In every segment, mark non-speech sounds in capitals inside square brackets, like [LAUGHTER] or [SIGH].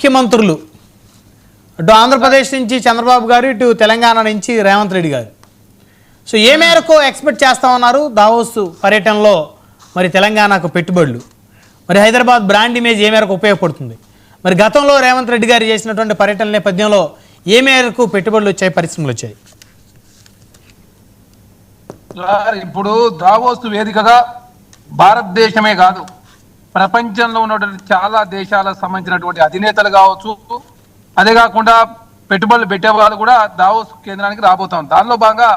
ముఖ్యమంత్రులు. అటు ఆంధ్రప్రదేశ్ నుంచి చంద్రబాబు గారు ఇటు తెలంగాణ నుంచి రేవంత్ రెడ్డి గారు. సో ఏ మేరకు ఎక్స్పెక్ట్ చేస్తామన్నారు దావోస్ పర్యటనలో మరి తెలంగాణకు పెట్టుబడులు. మరి హైదరాబాద్ బ్రాండ్ ఇమేజ్ ఏ మేరకు ఉపయోగపడుతుంది? మరి గతంలో రేవంత్ రెడ్డి గారు చేసినటువంటి పర్యటన నేపథ్యంలో ఏ మేరకు పెట్టుబడులు వచ్చాయి పరిశ్రమలు వచ్చాయి? సార్ ఇప్పుడు దావోస్ వేదికగా భారతదేశమే కాదు ప్రపంచంలో ఉన్నటువంటి చాలా దేశాలకు సంబంధించినటువంటి అధినేతలు కావచ్చు. అదే కాకుండా పెట్టుబడులు పెట్టే వాళ్ళు కూడా దావోస్ కేంద్రానికి రాబోతాం దానిలో భాగంగా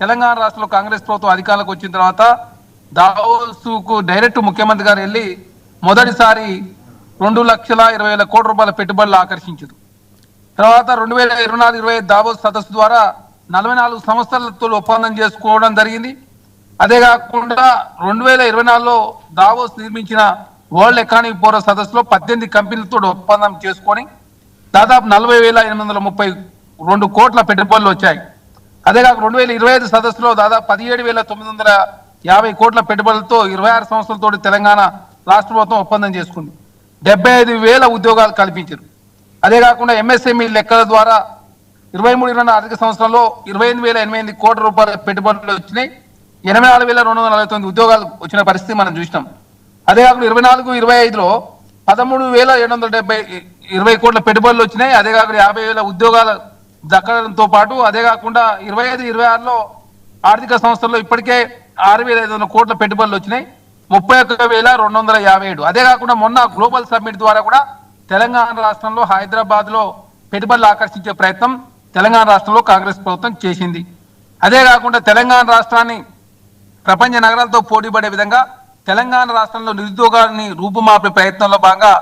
తెలంగాణ రాష్ట్రంలో కాంగ్రెస్ ప్రభుత్వం అధికారంలోకి వచ్చిన తర్వాత దావోసుకు డైరెక్ట్ ముఖ్యమంత్రి గారు వెళ్ళి మొదటిసారి రెండు లక్షల ఇరవై వేల కోట్ల రూపాయల పెట్టుబడులు ఆకర్షించారు. తర్వాత రెండు వేల ఇరవై నాలుగు ఇరవై ఐదు దావోస్ సదస్సు ద్వారా నలభై నాలుగు సంస్థలతో ఒప్పందం చేసుకోవడం జరిగింది. అదే కాకుండా రెండు వేల ఇరవై నాలుగులో దావోస్ నిర్మించిన వరల్డ్ ఎకానమిక్ ఫోరం సదస్సులో పద్దెనిమిది కంపెనీలతో ఒప్పందం చేసుకొని దాదాపు నలభై వేల ఎనిమిది వందల ముప్పై రెండు కోట్ల పెట్టుబడులు వచ్చాయి. అదే కాక రెండు వేల ఇరవై ఐదు సదస్సులో దాదాపు పదిహేడు వేల తొమ్మిది వందల యాభై కోట్ల పెట్టుబడులతో ఇరవై ఆరు సంవత్సరాలతో తెలంగాణ రాష్ట్ర ప్రభుత్వం ఒప్పందం చేసుకుంది. డెబ్బై ఐదు వేల ఉద్యోగాలు కల్పించారు. అదే కాకుండా ఎంఎస్ఎంఈ లెక్కల ద్వారా ఇరవై మూడు ఇరవై ఆర్థిక సంవత్సరంలో ఇరవై ఎనిమిది వేల ఎనిమిది ఎనిమిది కోట్ల రూపాయల పెట్టుబడులు వచ్చినాయి. ఎనభై నాలుగు వేల రెండు వందల నలభై తొమ్మిది ఉద్యోగాలు వచ్చిన పరిస్థితి మనం చూసినాం. అదే కాకుండా ఇరవై నాలుగు ఇరవై ఐదులో పదమూడు వేల ఏడు వందల డెబ్బై ఇరవై కోట్ల పెట్టుబడులు వచ్చినాయి. అదే కాకుండా యాభై వేల ఉద్యోగాలు దక్కడంతో పాటు అదే కాకుండా ఇరవై ఐదు ఇరవై ఆరులో ఆర్థిక సంస్థల్లో ఇప్పటికే ఆరు వేల ఐదు వందల కోట్ల పెట్టుబడులు వచ్చినాయి. ముప్పై ఒక్క వేల రెండు వందల యాభై ఏడు. అదే కాకుండా మొన్న గ్లోబల్ సమ్మిట్ ద్వారా కూడా తెలంగాణ రాష్ట్రంలో హైదరాబాద్లో పెట్టుబడులు ఆకర్షించే ప్రయత్నం తెలంగాణ రాష్ట్రంలో కాంగ్రెస్ ప్రభుత్వం చేసింది. అదే కాకుండా తెలంగాణ రాష్ట్రాన్ని ప్రపంచ నగరాలతో పోటీ పడే విధంగా తెలంగాణ రాష్ట్రంలో నిరుద్యోగాన్ని రూపుమాపే ప్రయత్నంలో భాగంగా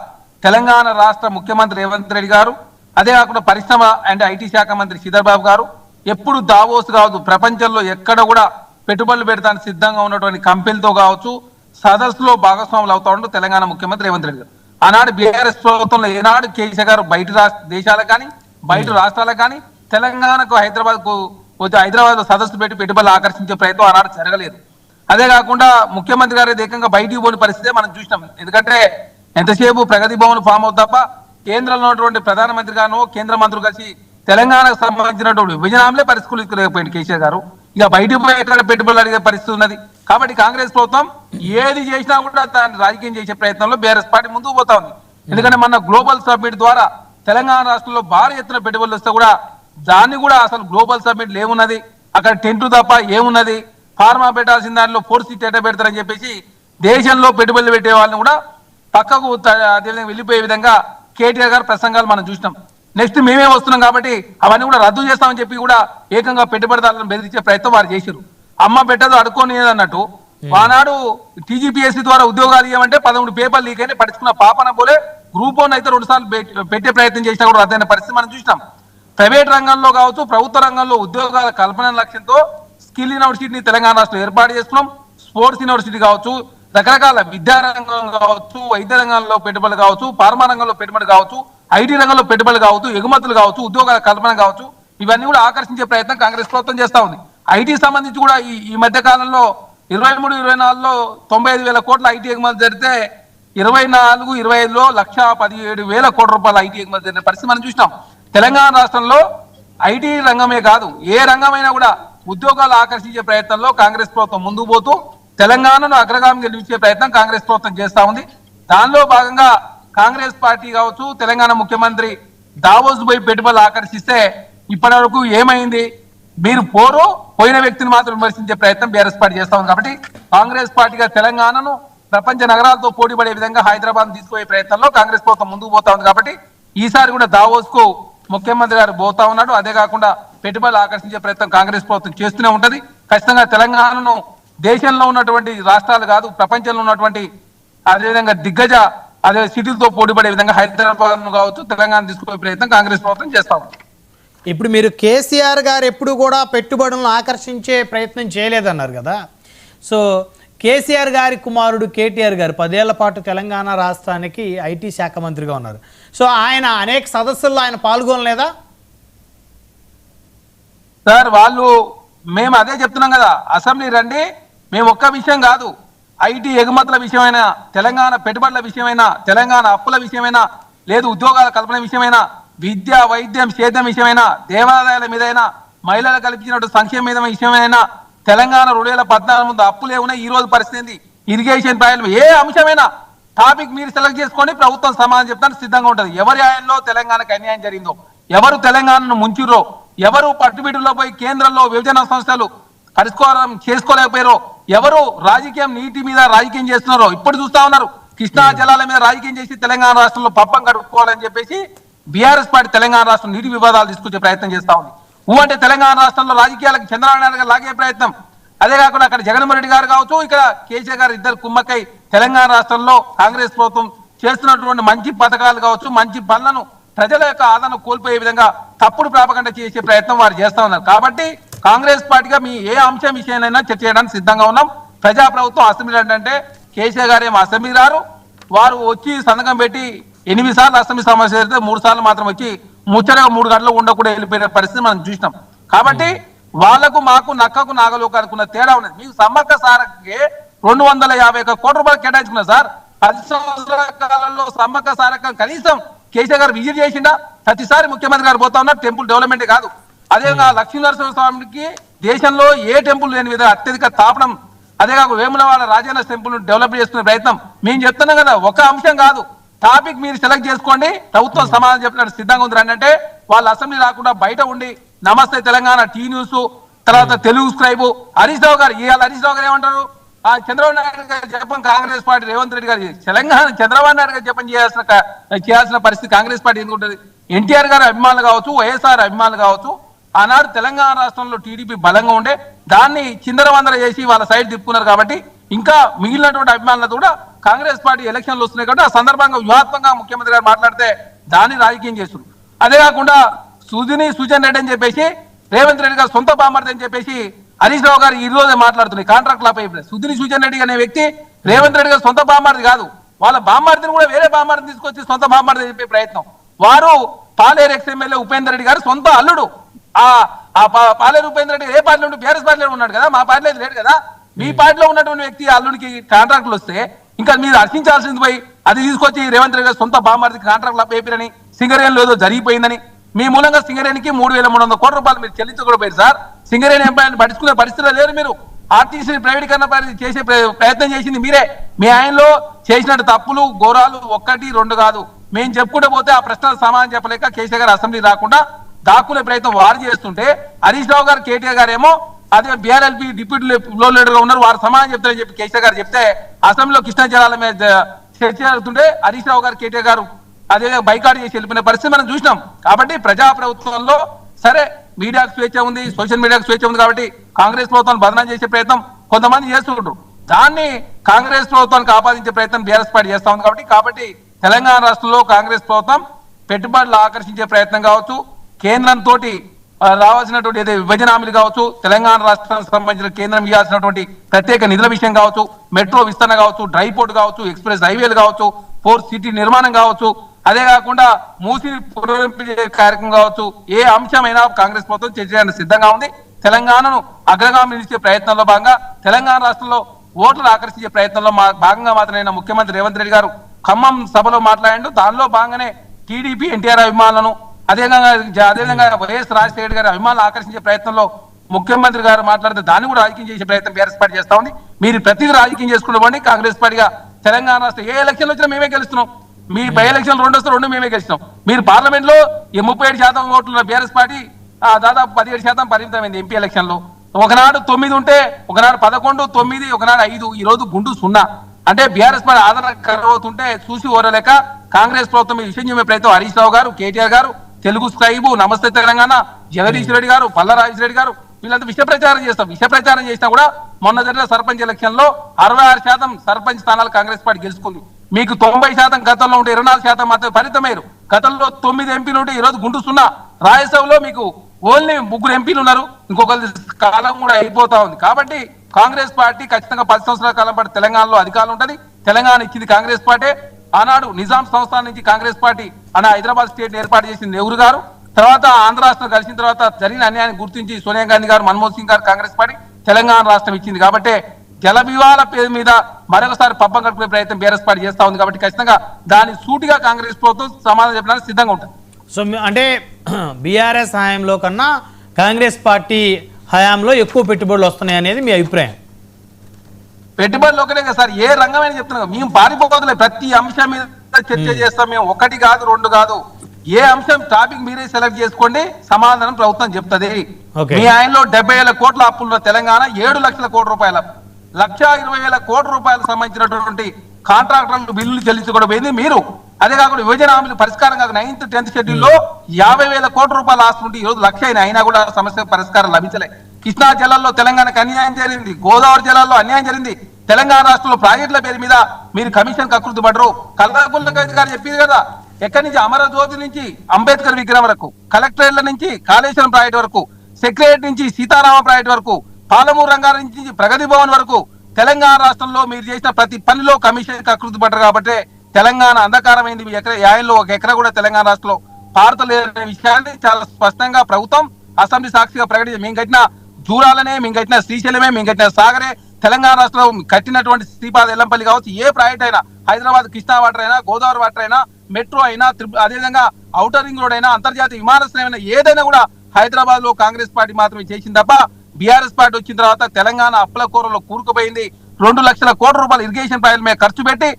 తెలంగాణ రాష్ట్ర ముఖ్యమంత్రి రేవంత్ రెడ్డి గారు అదే కాకుండా పరిశ్రమ అండ్ ఐటీ శాఖ మంత్రి శ్రీధర్ బాబు గారు ఎప్పుడు దావోస్ కావచ్చు ప్రపంచంలో ఎక్కడ కూడా పెట్టుబడులు పెడతానికి సిద్ధంగా ఉన్నటువంటి కంపెనీలతో కావచ్చు సదస్సులో భాగస్వాములు అవుతా ఉంటూ తెలంగాణ ముఖ్యమంత్రి రేవంత్ రెడ్డి గారు. ఆనాడు బీఆర్ఎస్ ప్రభుత్వంలో ఏనాడు కేసీఆర్ గారు బయట రాష్ట్ర దేశాలకు కానీ బయట రాష్ట్రాలకు కానీ తెలంగాణకు హైదరాబాద్కు పోతే హైదరాబాద్లో సదస్సు పెట్టి పెట్టుబడులు ఆకర్షించే ప్రయత్నం ఆనాడు జరగలేదు. అదే కాకుండా ముఖ్యమంత్రి గారు ఏకంగా బయటికి పోని పరిస్థితే మనం చూసినాం. ఎందుకంటే ఎంతసేపు ప్రగతి భవన్ ఫామ్ అవుతుంది తప్ప కేంద్రంలో ఉన్నటువంటి ప్రధానమంత్రి గాను కేంద్ర మంత్రులు కలిసి తెలంగాణకు సంబంధించినటువంటి విభజనలే పరిస్థితులు కేసీఆర్ గారు. ఇక బయటికి పోయి ఎక్కడ పెట్టుబడులు అడిగే పరిస్థితి ఉన్నది. కాబట్టి కాంగ్రెస్ ప్రభుత్వం ఏది చేసినా కూడా దాన్ని రాజకీయం చేసే ప్రయత్నంలో బీఆర్ఎస్ పార్టీ ముందుకు పోతా ఉంది. ఎందుకంటే మన గ్లోబల్ సబ్మిట్ ద్వారా తెలంగాణ రాష్ట్రంలో భారీ ఎత్తున పెట్టుబడులు వస్తే కూడా దాన్ని కూడా అసలు గ్లోబల్ సబ్మిట్ ఏమున్నది అక్కడ టెంట్ తప్ప ఏమున్నది? ఫార్మా పెట్టాల్సిన దానిలో ఫోర్స్ ఎట్ట పెడతారని చెప్పేసి దేశంలో పెట్టుబడులు పెట్టే వాళ్ళని కూడా పక్కకు అదేవిధంగా వెళ్ళిపోయే విధంగా కేటీఆర్ గారు ప్రసంగాలు మనం చూసినాం. నెక్స్ట్ మేమే వస్తున్నాం కాబట్టి అవన్నీ కూడా రద్దు చేస్తామని చెప్పి కూడా ఏకంగా పెట్టుబడిదారులను బెదిరించే ప్రయత్నం వారు చేశారు అమ్మ పెట్టదు అడుకోని అన్నట్టు. ఆనాడు టీజీపీఎస్సీ ద్వారా ఉద్యోగాలు ఇవ్వమంటే పదమూడు పేపర్లు లీక్ అయినా పడుచుకున్న పాపన పోలే గ్రూప్ వన్ అయితే రెండు సార్లు పెట్టే ప్రయత్నం చేసినా కూడా రద్దయిన పరిస్థితి మనం చూసినాం. ప్రైవేట్ రంగంలో కావచ్చు ప్రభుత్వ రంగంలో ఉద్యోగాల కల్పన లక్ష్యంతో స్కిల్ యూనివర్సిటీని తెలంగాణ రాష్ట్రం ఏర్పాటు చేసుకున్నాం స్పోర్ట్స్ యూనివర్సిటీ కావచ్చు రకరకాల విద్యా రంగం కావచ్చు వైద్య రంగంలో పెట్టుబడులు కావచ్చు ఫార్మా రంగంలో పెట్టుబడి కావచ్చు ఐటీ రంగంలో పెట్టుబడులు కావచ్చు ఎగుమతులు కావచ్చు ఉద్యోగాల కల్పన కావచ్చు ఇవన్నీ కూడా ఆకర్షించే ప్రయత్నం కాంగ్రెస్ ప్రభుత్వం చేస్తా ఉంది. ఐటీ సంబంధించి కూడా ఈ ఈ మధ్య కాలంలో ఇరవై మూడు ఇరవై నాలుగులో తొంభై ఐదు వేల కోట్ల ఐటీ ఎగుమతి జరిగితే ఇరవై నాలుగు ఇరవై ఐదులో లక్ష పదిహేడు వేల కోట్ల రూపాయల ఐటీ ఎగుమతి జరిగిన పరిస్థితి మనం చూసినాం. తెలంగాణ రాష్ట్రంలో ఐటీ రంగమే కాదు ఏ రంగమైనా కూడా ఉద్యోగాలు ఆకర్షించే ప్రయత్నంలో కాంగ్రెస్ ప్రభుత్వం ముందుకు పోతూ తెలంగాణను అగ్రగామి గెలిపించే ప్రయత్నం కాంగ్రెస్ ప్రభుత్వం చేస్తా ఉంది. దానిలో భాగంగా కాంగ్రెస్ పార్టీ కావచ్చు తెలంగాణ ముఖ్యమంత్రి దావోస్ పోయి పెట్టుబడులు ఆకర్షిస్తే ఇప్పటి వరకు ఏమైంది? మీరు పోరు పోయిన వ్యక్తిని మాత్రం విమర్శించే ప్రయత్నం బీఆర్ఎస్ పార్టీ చేస్తా ఉంది కాబట్టి కాంగ్రెస్ పార్టీగా తెలంగాణను ప్రపంచ నగరాలతో పోటీ విధంగా హైదరాబాద్ తీసుకుపోయే ప్రయత్నంలో కాంగ్రెస్ ప్రభుత్వం ముందుకు పోతా ఉంది కాబట్టి ఈసారి కూడా దావోస్కు ముఖ్యమంత్రి గారు పోతా ఉన్నాడు. అదే కాకుండా పెట్టుబడులు ఆకర్షించే ప్రయత్నం కాంగ్రెస్ ప్రభుత్వం చేస్తూనే ఉంటుంది. ఖచ్చితంగా తెలంగాణను దేశంలో ఉన్నటువంటి రాష్ట్రాలు కాదు ప్రపంచంలో ఉన్నటువంటి అదేవిధంగా దిగ్గజ అదే సిటీలతో పోటీపడే విధంగా హైదరాబాద్ కావచ్చు తెలంగాణ తీసుకునే ప్రయత్నం కాంగ్రెస్ ప్రభుత్వం చేస్తా ఉంది. ఇప్పుడు మీరు కేసీఆర్ గారు ఎప్పుడు కూడా పెట్టుబడులను ఆకర్షించే ప్రయత్నం చేయలేదన్నారు కదా. సో కేసీఆర్ గారి కుమారుడు కేటీఆర్ గారు పదేళ్ళ పాటు తెలంగాణ రాష్ట్రానికి ఐటీ శాఖ మంత్రిగా ఉన్నారు. సో ఆయన అనేక సదస్సుల్లో ఆయన పాల్గొనలేదా? సార్ వాళ్ళు మేము అదే చెప్తున్నాం కదా అసెంబ్లీ రండి మేము ఒక్క విషయం కాదు. ఐటీ ఎగుమతుల విషయమైనా తెలంగాణ పెట్టుబడుల విషయమైనా తెలంగాణ అప్పుల విషయమైనా లేదు ఉద్యోగాల కల్పన విషయమైనా విద్య వైద్యం సేద్యం విషయమైనా దేవాలయాల మీదైనా మహిళలు కల్పించినట్టు సంక్షేమ మీద విషయమైనా తెలంగాణ రెండు వేల పద్నాలుగు ముందు అప్పులు ఏమున్నా ఈ రోజు పరిస్థితి ఇరిగేషన్ ప్రాజెక్టులు ఏ అంశమైనా టాపిక్ మీరు సెలెక్ట్ చేసుకొని ప్రభుత్వం సమాధానం చెప్తాను సిద్ధంగా ఉంటుంది. ఎవరి ఆయనలో తెలంగాణకు అన్యాయం జరిగిందో ఎవరు తెలంగాణను ముంచిర్రో ఎవరు పట్టుబిడ్డలో పోయి కేంద్రంలో విభజన సంస్థలు పరిష్కారం చేసుకోలేకపోయారో ఎవరు రాజకీయం నీటి మీద రాజకీయం చేస్తున్నారో ఇప్పుడు చూస్తా ఉన్నారు. కృష్ణా జలాల మీద రాజకీయం చేసి తెలంగాణ రాష్ట్రంలో పప్పం కడుక్కోవాలని చెప్పేసి బీఆర్ఎస్ పార్టీ తెలంగాణ రాష్ట్రం నీటి వివాదాలు తీసుకొచ్చే ప్రయత్నం చేస్తా ఉంది. ఊ అంటే తెలంగాణ రాష్ట్రంలో రాజకీయాలకు చంద్రబాబు నాయుడు గారు లాగే ప్రయత్నం. అదే కాకుండా అక్కడ జగన్మోహన్ రెడ్డి గారు కావచ్చు ఇక్కడ కేసీఆర్ గారు ఇద్దరు కుమ్మక్కై తెలంగాణ రాష్ట్రంలో కాంగ్రెస్ ప్రభుత్వం చేస్తున్నటువంటి మంచి పథకాలు కావచ్చు మంచి పనులను ప్రజల యొక్క ఆదరణ కోల్పోయే విధంగా తప్పుడు ప్రాపకండ చేసే ప్రయత్నం వారు చేస్తా ఉన్నారు. కాబట్టి కాంగ్రెస్ పార్టీగా మీ ఏ అంశం విషయాలైనా చర్చ చేయడానికి సిద్ధంగా ఉన్నాం. ప్రజా ప్రభుత్వం అసెంబ్లీ అంటే కేసీఆర్ గారు ఏమో అసెంబ్లీ రారు వారు వచ్చి సంతకం పెట్టి ఎనిమిది సార్లు అసెంబ్లీ సమస్య జరిగితే మూడు సార్లు మాత్రం వచ్చి ముచ్చటగా మూడు గంటలు ఉండకుండా వెళ్ళిపోయిన పరిస్థితి మనం చూసినాం. కాబట్టి వాళ్ళకు మాకు నక్కకు నాగలోకు అనుకున్న తేడా ఉన్నది. మీకు సమ్మక్క సారకి రెండు వందల యాభై ఒక్క కోట్ల రూపాయలు కేటాయించుకున్నారు సార్. పది సంవత్సరాల కాలంలో సమ్మక్క సారకం కనీసం కేసీఆర్ గారు విజిట్ చేసిండా? ప్రతిసారి ముఖ్యమంత్రి గారు పోతా ఉన్నారు టెంపుల్ డెవలప్మెంట్ కాదు. అదేవిధంగా లక్ష్మీ నరసింహ స్వామికి దేశంలో ఏ టెంపుల్ లేని విధంగా అత్యధిక తాపడం అదే కాక వేములవాడ రాజన్న టెంపుల్ డెవలప్ చేసుకునే ప్రయత్నం మేము చెప్తున్నాం కదా ఒక అంశం కాదు. టాపిక్ మీరు సెలెక్ట్ చేసుకోండి ప్రభుత్వం సమాధానం చెప్పినట్టు సిద్ధంగా ఉంది అంటే వాళ్ళు అసెంబ్లీ రాకుండా బయట ఉండి నమస్తే తెలంగాణ టీ న్యూస్ తర్వాత తెలుగు స్క్రైబ్ హరీష్ రావు గారు ఇవాళ హరీష్ రావు గారు ఏమంటారు? ఆ చంద్రబాబు నాయుడు గారు చెప్పం కాంగ్రెస్ పార్టీ రేవంత్ రెడ్డి గారు తెలంగాణ చంద్రబాబు నాయుడు గారు చెప్పని చేయాల్సిన చేయాల్సిన పరిస్థితి కాంగ్రెస్ పార్టీ ఎందుకు ఉంటుంది ఎన్టీఆర్ గారి అభిమానులు కావచ్చు వైఎస్ఆర్ అభిమానులు కావచ్చు ఆనాడు తెలంగాణ రాష్ట్రంలో టీడీపీ బలంగా ఉండే దాన్ని చిందరవందర చేసి వాళ్ళ సైడ్ తిప్పుకున్నారు కాబట్టి ఇంకా మిగిలినటువంటి అభిమానులతో కూడా కాంగ్రెస్ పార్టీ ఎలక్షన్లు వస్తున్నాయి కాబట్టి ఆ సందర్భంగా వ్యూహాత్మకంగా ముఖ్యమంత్రి గారు మాట్లాడితే దాన్ని రాజకీయం చేస్తున్నారు. అదే కాకుండా సుధిని సుజన్ రెడ్డి అని చెప్పేసి రేవంత్ రెడ్డి గారు సొంత బామర్ది అని చెప్పేసి హరీష్ రావు గారు ఈ రోజే మాట్లాడుతున్నాయి కాంట్రాక్ట్ లాపై సుధిని సుజన్ రెడ్డి అనే వ్యక్తి రేవంత్ రెడ్డి గారు సొంత బామర్ది కాదు. వాళ్ళ బామర్దిని కూడా వేరే బామర్ది తీసుకొచ్చి సొంత బామర్ది చెప్పే ప్రయత్నం. వారు పాలేరు ఎక్స్ ఎమ్మెల్యే ఉపేందర్ రెడ్డి గారు సొంత అల్లుడు. ఆ పాలేరు ఉపేందర్ రెడ్డి ఏ పార్టీలో ఉండి బీఆర్ఎస్ పార్టీలో ఉన్నాడు కదా మా పార్టీలో లేడు కదా. మీ పార్టీలో ఉన్నటువంటి వ్యక్తి అల్లుడికి కాంట్రాక్టులు వస్తే ఇంకా మీరు హర్షించాల్సింది పోయి అది తీసుకొచ్చి రేవంత్ రెడ్డి గారు సొంత బామ్మార్దికి కాంట్రాక్ట్ పేపిరని సింగరేణిలో ఏదో జరిగిపోయిందని మీ మూలంగా సింగరేణికి మూడు వేల మూడు వందల కోట్ల రూపాయలు మీరు చెల్లించకూడదు సార్. సింగరేణి ఎంప్లాయీని పట్టించుకునే పరిస్థితిలో లేరు మీరు. ఆర్టీసీ ప్రైవేటీకరణ పరి- చేసే ప్ర- ప్రయత్నం చేసింది మీరే. మీ ఆయనలో చేసినట్టు తప్పులు ఘోరాలు ఒక్కటి రెండు కాదు. మేము చెప్పుకుంటూ పోతే ఆ ప్రశ్నలకు సమాధానం చెప్పలేక కేసీఆర్ గారు అసెంబ్లీ రాకుండా దాక్కునే ప్రయత్నం వారు చేస్తుంటే హరీష్ రావు గారు కేటీఆర్ గారు ఏమో అదే బీఆర్ఎల్పీ డిప్యూటీ లో లీడర్గా ఉన్నారు వారు సమాధానం చెప్తారని చెప్పి కేసీఆర్ గారు చెప్తే అసెంబ్లీలో కృష్ణా జలాల మీద చర్చ జరుగుతుంటే హరీష్ రావు గారు కేటీఆర్ గారు అదే బైకాట్ చేసి వెళ్ళిపోయిన పరిస్థితి మనం చూసినాం. కాబట్టి ప్రజా ప్రభుత్వంలో సరే మీడియాకు స్వేచ్ఛ ఉంది సోషల్ మీడియాకు స్వేచ్ఛ ఉంది కాబట్టి కాంగ్రెస్ ప్రభుత్వాన్ని బదనాం చేసే ప్రయత్నం కొంతమంది చేస్తుంటారు దాన్ని కాంగ్రెస్ ప్రభుత్వానికి ఆపాదించే ప్రయత్నం బీఆర్ఎస్ పార్టీ చేస్తా ఉంది కాబట్టి కాబట్టి తెలంగాణ రాష్ట్రంలో కాంగ్రెస్ ప్రభుత్వం పెట్టుబడులు ఆకర్షించే ప్రయత్నం కావచ్చు కేంద్రం తోటి రావాల్సినటువంటి ఏదో విభజన హామీలు కావచ్చు తెలంగాణ రాష్ట్రానికి సంబంధించిన కేంద్రం ఇవ్వాల్సినటువంటి ప్రత్యేక నిధుల విషయం కావచ్చు మెట్రో విస్తరణ కావచ్చు డ్రై పోర్ట్ కావచ్చు ఎక్స్ప్రెస్ హైవేలు కావచ్చు ఫోర్ సిటీ నిర్మాణం కావచ్చు అదే కాకుండా మూసి పునరుద్ధరించే కార్యక్రమం కావచ్చు ఏ అంశమైనా కాంగ్రెస్ ప్రభుత్వం చర్చ సిద్ధంగా ఉంది. తెలంగాణను అగ్రగామి నిలిచే ప్రయత్నంలో భాగంగా తెలంగాణ రాష్ట్రంలో ఓట్లు ఆకర్షించే ప్రయత్నంలో భాగంగా మాత్రమే ముఖ్యమంత్రి రేవంత్ రెడ్డి గారు ఖమ్మం సభలో మాట్లాడిండు. దానిలో భాగంగానే టీడీపీ ఎన్టీఆర్ అభిమానులను అదేవిధంగా అదేవిధంగా వైఎస్ రాజశేఖర్ గారి అభిమానులు ఆకర్షించే ప్రయత్నంలో ముఖ్యమంత్రి గారు మాట్లాడితే దాన్ని కూడా రాజకీయం చేసే ప్రయత్నం బీఆర్ఎస్ పార్టీ చేస్తా ఉంది. మీరు ప్రతిదీ రాజకీయం చేసుకున్నవ్వండి కాంగ్రెస్ పార్టీగా తెలంగాణ రాష్ట్రం ఏ ఎలక్షన్లు వచ్చినా మేమే గెలుస్తున్నాం. మీ బై ఎలక్షన్ రెండు వస్తే రెండు మేమే గెలిచినాం మీరు పార్లమెంట్లో ఈ ముప్పై ఏడు శాతం ఓట్లున్న బీఆర్ఎస్ పార్టీ ఆ, దాదాపు పదిహేడు శాతం పరిమితమైంది ఎంపీ ఎలక్షన్లో ఒకనాడు తొమ్మిది ఉంటే ఒకనాడు పదకొండు తొమ్మిది ఒకనాడు ఐదు ఈ రోజు గుండు సున్నా. అంటే బీఆర్ఎస్ పార్టీ ఆదరణ కరువవుతుంటే చూసి ఓరలేక కాంగ్రెస్ ప్రభుత్వం ఈ విషయం చెప్పే ప్రయత్నం హరీష్ రావు గారు కేటీఆర్ గారు తెలుగు స్కైబు నమస్తే తెలంగాణ జగదీష్ రెడ్డి గారు పల్లరాజేష్ రెడ్డి గారు వీళ్ళంతా విష ప్రచారం చేస్తాం. విష ప్రచారం చేసినా కూడా మొన్న జరిగిన సర్పంచ్ ఎలక్షన్లో అరవై ఆరు శాతం సర్పంచ్ స్థానాలు కాంగ్రెస్ పార్టీ గెలుచుకుంది. మీకు తొంభై శాతం గతంలో ఉంటే ఇరవై నాలుగు శాతం మాత్రమే ఫలితమయ్యారు గతంలో తొమ్మిది ఎంపీలు ఉంటే ఈ రోజు గుండు రాజ్యసభలో మీకు ఓన్లీ ముగ్గురు ఎంపీలు ఉన్నారు. ఇంకొకరి కాలం కూడా అయిపోతా ఉంది. కాబట్టి కాంగ్రెస్ పార్టీ ఖచ్చితంగా పది సంవత్సరాల కాలం పాటు తెలంగాణలో అధికారం ఉంటది. తెలంగాణ ఇచ్చింది కాంగ్రెస్ పార్టీ. ఆనాడు నిజాం సంస్థానం నుంచి కాంగ్రెస్ పార్టీ అన్న హైదరాబాద్ స్టేట్ ఏర్పాటు చేసింది నెహ్రూ గారు. తర్వాత ఆంధ్ర రాష్ట్రం కలిసిన తర్వాత జరిగిన అన్యాయాన్ని గుర్తించి సోనియా గాంధీ గారు మన్మోహన్ సింగ్ గారు కాంగ్రెస్ పార్టీ తెలంగాణ రాష్ట్రం ఇచ్చింది. కాబట్టి జల వివాహాల పేరు మీద మరొకసారి పబ్బం కట్టుకునే ప్రయత్నం బీఆర్ఎస్ పార్టీ చేస్తా ఉంది. కాబట్టి ఖచ్చితంగా దాని సూటిగా కాంగ్రెస్ ప్రభుత్వం సమాధానం చెప్పడానికి సిద్ధంగా ఉంటుంది. సో అంటే [CLEARS THROAT] బీఆర్ఎస్ హయాంలో కన్నా కాంగ్రెస్ పార్టీ హయాంలో ఎక్కువ పెట్టుబడులు వస్తున్నాయి అనేది మీ అభిప్రాయం. పెట్టుబడులు ఒకటే కదా సార్ ఏ రంగమైనా చెప్తున్నాం మేము పారిపోకూడదులే ప్రతి అంశం మీద చర్చ చేస్తాం మేము ఒకటి కాదు రెండు కాదు. ఏ అంశం టాపిక్ మీరే సెలెక్ట్ చేసుకోండి సమాధానం ప్రభుత్వం చెప్తది. మీ ఆయనలో డెబ్బై వేల కోట్ల అప్పులున్న తెలంగాణ ఏడు లక్షల కోట్ల రూపాయల లక్ష ఇరవై వేల కోట్ల రూపాయలకు సంబంధించినటువంటి కాంట్రాక్టర్లు బిల్లులు చెల్లించుకోవడం పోయింది. మీరు అదే కాకుండా విభజన హామీలు పరిష్కారం కాక నైన్త్ టెన్త్ షెడ్యూల్లో యాభై వేల కోట్ల రూపాయలు ఆస్తుంటే ఈ రోజు లక్ష అయినా అయినా కూడా సమస్య పరిష్కారం లభించలే. కృష్ణా జిల్లాలో తెలంగాణకు అన్యాయం జరిగింది. గోదావరి జిల్లాలో అన్యాయం జరిగింది. తెలంగాణ రాష్ట్రంలో ప్రాజెక్టుల పేరు మీద మీరు కమిషన్ కకృతి పడరు కల్లాకుల గారు చెప్పింది కదా ఎక్కడి నుంచి? అమరజ్యోతి నుంచి అంబేద్కర్ విగ్రహం వరకు కలెక్టరేట్ల నుంచి కాళేశ్వరం ప్రాజెక్టు వరకు సెక్రటరీ నుంచి సీతారామ ప్రాజెక్టు వరకు పాలమూరు రంగారెడ్డి నుంచి ప్రగతి భవన్ వరకు తెలంగాణ రాష్ట్రంలో మీరు చేసిన ప్రతి పనిలో కమిషన్ కకృతి పడ్డారు కాబట్టి తెలంగాణ అంధకారమైంది మీ ఎకరా యాయంలో ఒక ఎకరా కూడా తెలంగాణ రాష్ట్రంలో పారతలేదనే విషయాన్ని చాలా స్పష్టంగా ప్రభుత్వం అసెంబ్లీ సాక్షిగా ప్రకటించి మేము కట్టిన జూరాలనే మేము కట్టిన శ్రీశైలమే మేము కట్టిన సాగరే తెలంగాణ రాష్ట్రంలో కట్టినటువంటి శ్రీపాద ఎల్లంపల్లి కావచ్చు ఏ ప్రాజెక్ట్ అయినా హైదరాబాద్ కృష్ణా వాటర్ అయినా గోదావరి వాటర్ అయినా మెట్రో అయినా అదేవిధంగా ఔటర్ రింగ్ రోడ్ అయినా అంతర్జాతీయ విమానాశ్రయం అయినా ఏదైనా కూడా హైదరాబాద్లో కాంగ్రెస్ పార్టీ మాత్రమే చేసింది తప్ప బీఆర్ఎస్ పార్టీ వచ్చిన తర్వాత తెలంగాణ అప్పుల కూరలో కూరుకుపోయింది. రెండు లక్షల కోట్ల రూపాయలు ఇరిగేషన్ ప్రాజెక్ట్ మీద ఖర్చు పెట్టి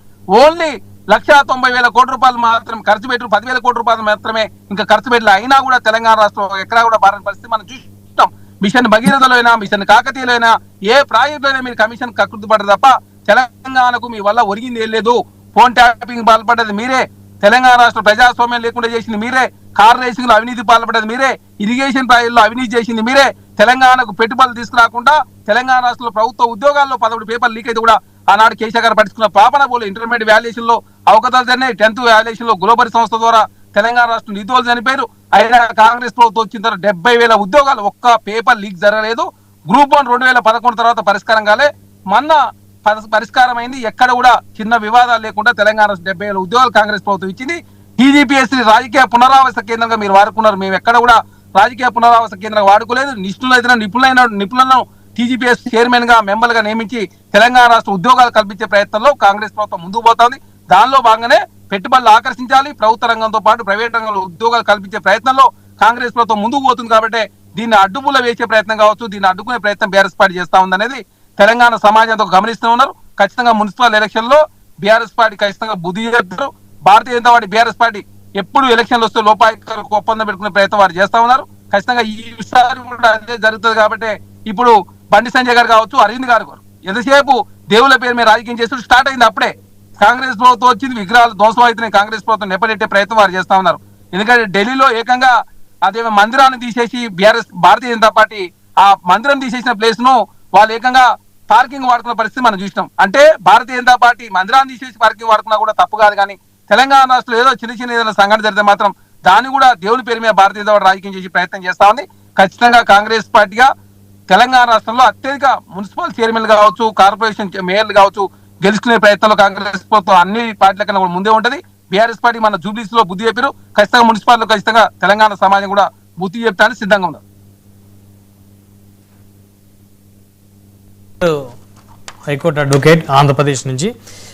ఓన్లీ లక్ష తొంభై వేల కోట్ల రూపాయలు మాత్రం ఖర్చు పెట్టి పదివేల కోట్ల రూపాయలు మాత్రమే ఇంకా ఖర్చు పెట్టలే. అయినా కూడా తెలంగాణ రాష్ట్రం ఎక్కడా కూడా బారని పరిస్థితి మనం చూస్తాం మిషన్ భగీరథలో మిషన్ కాకతీయలో అయినా ఏ ప్రాజెక్టులోనే మీరు కమిషన్ కకృతి తప్ప తెలంగాణకు మీ వల్ల ఒరిగింది ఏం లేదు. ఫోన్ ట్యాపింగ్ పాల్పడ్డది మీరే. తెలంగాణ రాష్ట్ర ప్రజాస్వామ్యం లేకుండా చేసింది మీరే. కార్ రేసింగ్లో అవినీతి పాల్పడ్డది మీరే. ఇరిగేషన్ ప్రాజెక్టులో అవినీతి చేసింది మీరే. తెలంగాణకు పెట్టుబడులు తీసుకురాకుండా తెలంగాణ రాష్ట్రంలో ప్రభుత్వ ఉద్యోగాల్లో పదకొండు పేపర్ లీక్ అయితే కూడా ఆనాడు కేసీఆర్ గారు పట్టించుకున్న పాపన పోలు ఇంటర్మీడియట్ వాల్యుయేషన్లో అవకతలు జరిగినాయి. టెన్త్ వాల్యుయేషన్లో గ్లోబల్ సంస్థ ద్వారా తెలంగాణ రాష్ట్రం నిధులు చనిపోయారు. అయినా కాంగ్రెస్ ప్రభుత్వం వచ్చిన తర్వాత డెబ్బై వేల ఉద్యోగాలు ఒక్క పేపర్ లీక్ జరగలేదు. గ్రూప్ వన్ రెండు వేల పదకొండు తర్వాత పరిష్కారం కాలే. మొన్న పరిష్కారం అయింది ఎక్కడ కూడా చిన్న వివాదాలు లేకుండా తెలంగాణ డెబ్బై వేల ఉద్యోగాలు కాంగ్రెస్ ప్రభుత్వం ఇచ్చింది. టీజీపీఎస్సీ రాజకీయ పునరావాస కేంద్రంగా మీరు వాడుకున్నారు. మేము ఎక్కడ కూడా రాజకీయ పునరావాస కేంద్రంగా వాడుకోలేదు. నిష్ణులైన నిపుణులైన నిపుణులను టీజీపీఎస్ చైర్మన్గా మెంబర్గా నియమించి తెలంగాణ రాష్ట్ర ఉద్యోగాలు కల్పించే ప్రయత్నంలో కాంగ్రెస్ ప్రభుత్వం ముందుకు పోతోంది. దానిలో భాగంగానే పెట్టుబడులు ఆకర్షించాలి. ప్రభుత్వ రంగంతో పాటు ప్రైవేట్ రంగంలో ఉద్యోగాలు కల్పించే ప్రయత్నంలో కాంగ్రెస్ ప్రభుత్వం ముందుకు పోతుంది కాబట్టి దీన్ని అడ్డుమూల వేసే ప్రయత్నం కావచ్చు. దీన్ని అడ్డుకునే ప్రయత్నం బీఆర్ఎస్ పార్టీ చేస్తా ఉందనేది తెలంగాణ సమాజంతో గమనిస్తూ ఉన్నారు. ఖచ్చితంగా మున్సిపల్ ఎలక్షన్లో బీఆర్ఎస్ పార్టీ ఖచ్చితంగా బుద్ధి చెప్తారు. Bharatiya Janata party BRS party ఎప్పుడు ఎలక్షన్లు వస్తే లోపాయకరకు ఒప్పందం పెట్టుకునే ప్రయత్నం వారు చేస్తా ఉన్నారు. ఖచ్చితంగా ఈసారి కూడా అదే జరుగుతుంది కాబట్టి ఇప్పుడు బండి సంజయ్ గారు కావచ్చు అరవింద్ గారు గారు ఎంతసేపు దేవుల పేరు మీద రాజకీయం చేస్తూ స్టార్ట్ అయింది అప్పుడే. కాంగ్రెస్ ప్రభుత్వం వచ్చింది విగ్రహాలు ధ్వంసం అవుతున్నాయి కాంగ్రెస్ ప్రభుత్వం నెప్పనెట్టే ప్రయత్నం వారు చేస్తా ఉన్నారు. ఎందుకంటే ఢిల్లీలో ఏకంగా అదే మందిరాన్ని తీసేసి బీఆర్ఎస్ భారతీయ జనతా పార్టీ ఆ మందిరం తీసేసిన ప్లేస్ను వాళ్ళు ఏకంగా పార్కింగ్ వాడుకున్న పరిస్థితి మనం చూసినాం. అంటే భారతీయ జనతా పార్టీ మందిరాన్ని తీసేసి పార్కింగ్ వాడుకున్నా కూడా తప్పు కాదు కానీ తెలంగాణ రాష్ట్రంలో ఏదో చిన్న చిన్న ఏదైనా సంఘటన జరిగితే మాత్రం దాన్ని కూడా దేవుని పేరు మీద భారతీయ జనతా రాజకీయం చేసి ప్రయత్నం చేస్తా ఉంది. ఖచ్చితంగా కాంగ్రెస్ పార్టీగా తెలంగాణ రాష్ట్రంలో అత్యధిక మున్సిపల్ చైర్మన్లు కావచ్చు కార్పొరేషన్ మేయర్లు కావచ్చు గెలుచుకునే ప్రయత్నంలో కాంగ్రెస్ ప్రభుత్వం అన్ని పార్టీల కన్నా కూడా ముందే ఉంటది. బీఆర్ఎస్ పార్టీ మన జూబ్లీస్లో బుద్ధి చెప్పారు. ఖచ్చితంగా మున్సిపాలిటీ ఖచ్చితంగా తెలంగాణ సమాజం కూడా బుద్ధి చెప్తానికి సిద్ధంగా ఉన్నారు హైకోర్టు అడ్వకేట్ ఆంధ్రప్రదేశ్ నుంచి.